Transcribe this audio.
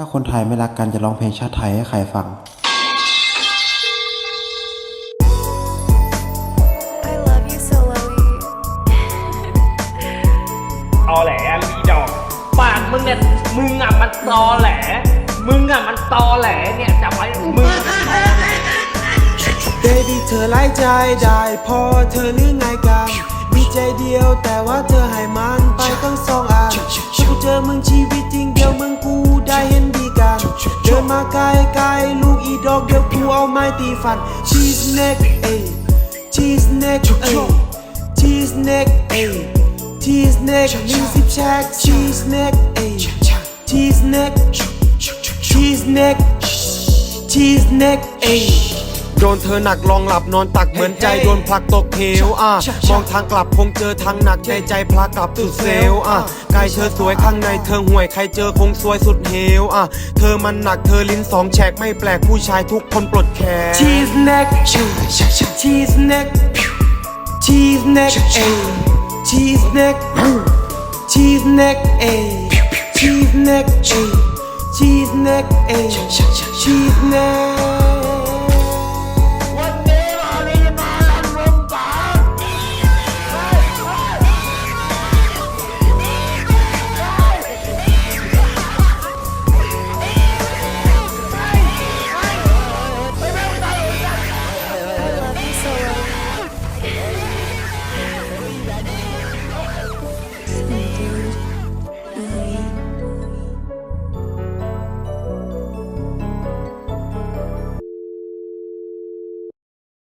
ถ้าคนไทยไม่รักกันจะร้องเพลงชาติไทยให้ใครฟัง I love you, Soloey. ตอแหลมีดอกปากมึงเนี่ยมึงอะมันตอแหล มึงอะมันตอแหลเนี่ยจำไว้มึงอะมันตอแหล Baby เธอไล่ใจได้พอเธอหรือไงกัน มีใจเดียวแต่ว่าเธอให้มันไปตั้งสองอันกูเจอมึงชีวิตจริง มาไกลไกลๆลูกอีดอกเดียวกูเอาไม้ตีฟัน Cheese neck เอ้ย Cheese neck เอ้ย Cheese neck เอ้ย Cheese neck มีสิบแชก Cheese neck เอ้ย Cheese neck Cheese neck Cheese neck เอ้ย โดนเธอหนักลองหลับนอนตักเหมือนใจโดนผลักตกเหวอะมองทางกลับคงเจอทางหนักในใจพลักกลับสุดเซลล์อะกายเธอสวยข้างในเธอห่วยใครเจอคงสวยสุดเหวอะเธอมันหนักเธอลิ้นสองแฉกไม่แปลกผู้ชายทุกคนปลดแขน Cheese neck Cheese neck Cheese neck เอ้ Cheese neck Cheese neck เอ้ Cheese neck เอ้ Cheese neck เอ้ Cheese neck